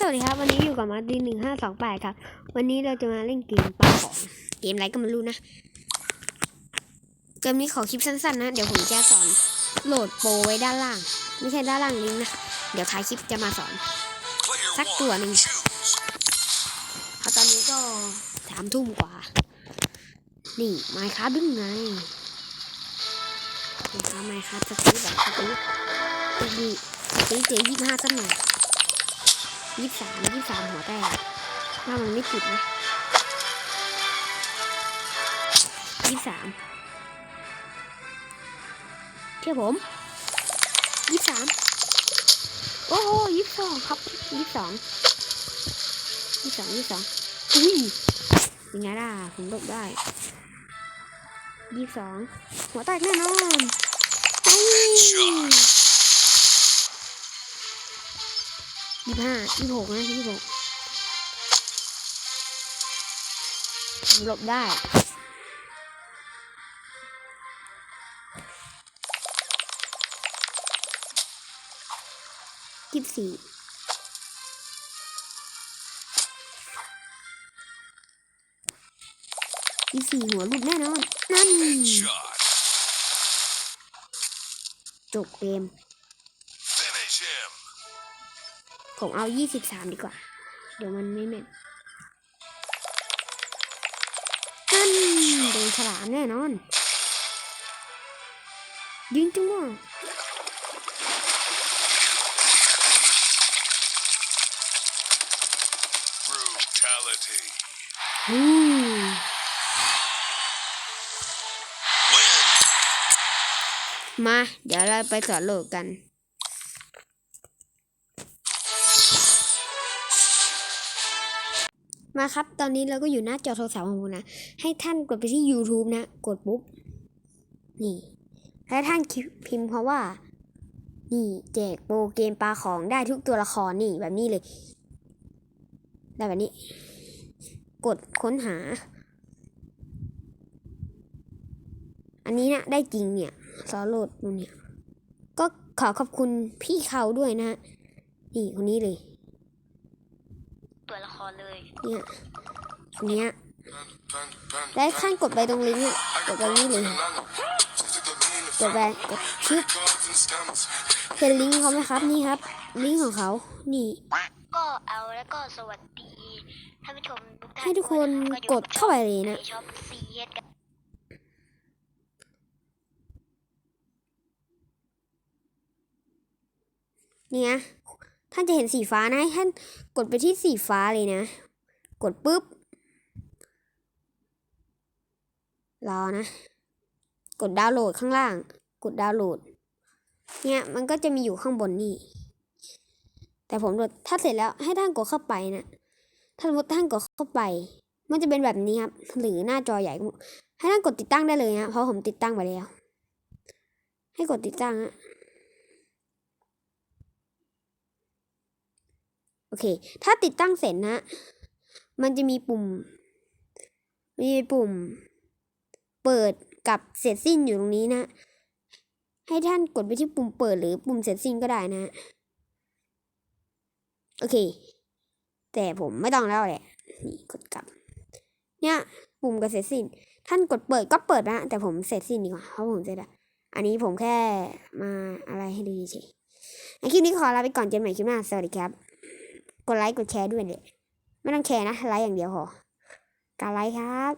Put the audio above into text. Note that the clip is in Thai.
สวัสดีครับ วันนี้อยู่กับมาดีหนึ่งห้าสองแปดครับ วันนี้เราจะมาเล่นเกมปลาของเกมอะไรก็ไม่รู้นะ เกมนี้ขอคลิปสั้นๆนะ เดี๋ยวผมจะสอนโหลดโปรไว้ด้านล่าง ไม่ใช่ด้านล่างลิงก์นะ เดี๋ยวท้ายคลิปจะมาสอน สักตัวหนึ่งเพราะตอนนี้ก็สามทุ่มกว่า นี่ไมค์ครับดึงไงนี่ครับไมค์ครับสตีแบบสตีดีสตีเจยี่ห้าสักหน่อย ยี่สามยี่สามหัวแตกว่ามันไม่ติดนะยี่สามเชื่อผมยี่สามโอ้โหยี่สองครับยี่สองยี่สองยี่สองอุ้ยยังไงล่ะผมหลบได้ยี่สองหัวแตกแน่นอน ยี่ห้ายี่หกนะยี่หกผมหลบได้ยี่สิบสี่ยี่สิบสี่หัวหลุดแน่นอน นั่น Shot. จบเกม ผมเอายี่สิบสามดีกว่า เดี๋ยวมันไม่แม่นนั่นโดนฉลามแน่นอน ยิงจังวะ Brutality. อืม Win. มา เดี๋ยวเราไปสอนโหลดกัน มาครับ ตอนนี้เราก็อยู่หน้าจอโทรศัพท์ของผมนะ ให้ท่านกดไปที่ YouTube นะ กดปุ๊บ นี่ให้ท่านพิมพ์เพราะว่า นี่แจกโปรเกมปลาของได้ทุกตัวละครนี่แบบนี้เลย ได้แบบนี้ กดค้นหา อันนี้นะได้จริงเนี่ยซอโหลดดูเนี่ย ก็ขอขอบคุณพี่เขาด้วยนะฮะนี่คนนี้เลย ตัวละครเลยเนี่ยอันเนี้ยได้ขั้นกดไปตรงลิงก์เนี่ยกดไปนี่เลยกดไปกดชึบเห็นลิงก์เขาไหมครับนี่ครับ ลิงก์ของเขานี่ ก็เอาแล้วก็สวัสดีท่านผู้ชมทุกท่านให้ทุกคนด้วยะะกดเข้าไปเลยนะชอบซีเอสกันเนี่ย ท่านจะเห็นสีฟ้านะให้ท่านกดไปที่สีฟ้าเลยนะ กดปุ๊บ รอนะ กดดาวน์โหลดข้างล่าง กดดาวน์โหลด เนี่ยมันก็จะมีอยู่ข้างบนนี่ แต่ผมโหลดถ้าเสร็จแล้วให้ท่านกดเข้าไปนะ ถ้าสมมติท่านกดเข้าไป มันจะเป็นแบบนี้ครับ หรือหน้าจอใหญ่ ให้ท่านกดติดตั้งได้เลยนะ เพราะผมติดตั้งไปแล้ว ให้กดติดตั้งนะ โอเค ถ้าติดตั้งเสร็จนะ มันจะมีปุ่ม มีปุ่ม เปิดกับเสร็จสิ้นอยู่ตรงนี้นะ ให้ท่านกดไปที่ปุ่มเปิดหรือปุ่มเสร็จสิ้นก็ได้นะ โอเค แต่ผมไม่ต้องแล้วแหละ นี่กดกลับ เนี่ย ปุ่มกับเสร็จสิ้น ท่านกดเปิดก็เปิดนะ แต่ผมเสร็จสิ้นดีกว่า เพราะผมเสร็จแล้วอันนี้ผมแค่มาอะไรให้ดูเฉยคลิปนี้ขอลาไปก่อนเจอกันใหม่คลิปหน้า สวัสดีครับ กดไลค์กดแชร์ด้วยเลยไม่ต้องแชร์นะไลค์อย่างเดียวพอการไลค์ครับ